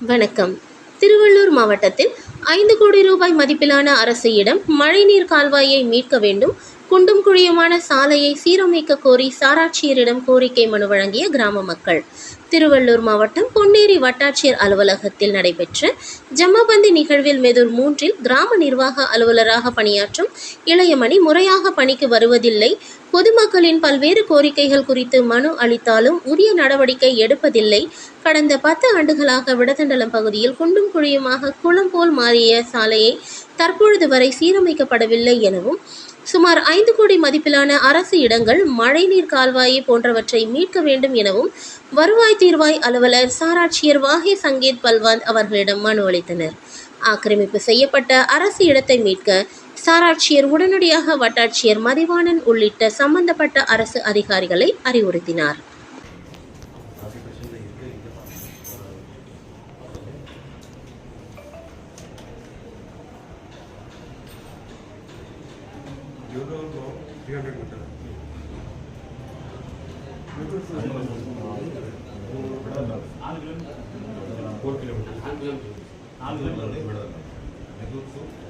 வணக்கம். திருவள்ளூர் மாவட்டத்தில் ஐந்து கோடி ரூபாய் மதிப்பிலான அரசு இடம் மழைநீர் கால்வாயை மீட்க வேண்டும் குண்டும் குழியுமான சாலையை சீரமைக்க கோரி சாராட்சியரிடம் கோரிக்கை மனு வழங்கிய கிராம மக்கள். திருவள்ளூர் மாவட்டம் பொன்னேரி வட்டாட்சியர் அலுவலகத்தில் நடைபெற்ற ஜம்மபந்தி நிகழ்வில் மெதுர் மூன்றில் கிராம நிர்வாக அலுவலராக பணியாற்றும் இளையமணி முறையாக பணிக்கு வருவதில்லை பொதுமக்களின் பல்வேறு கோரிக்கைகள் குறித்து மனு அளித்தாலும் உரிய நடவடிக்கை எடுப்பதில்லை. கடந்த பத்து ஆண்டுகளாக விடதண்டலம் பகுதியில் குண்டும் குழியுமாக குளம் போல் மாறிய சாலையை தற்பொழுது வரை சீரமைக்கப்படவில்லை எனவும் சுமார் ஐந்து கோடி மதிப்பிலான அரசு இடங்கள் மழைநீர் கால்வாயை போன்றவற்றை மீட்க வேண்டும் எனவும் வருவாய் தீர்வாய் அலுவலர் சாராட்சியர் வாஹே சங்கீத் பல்வாந்த் அவர்களிடம் மனு அளித்தனர். ஆக்கிரமிப்பு செய்யப்பட்ட அரசு இடத்தை மீட்க சாராட்சியர் உடனடியாக வட்டாட்சியர் மதிவாணன் உள்ளிட்ட சம்பந்தப்பட்ட அரசு அதிகாரிகளை அறிவுறுத்தினார் Europe, 300 meter. Four kilometers. சரி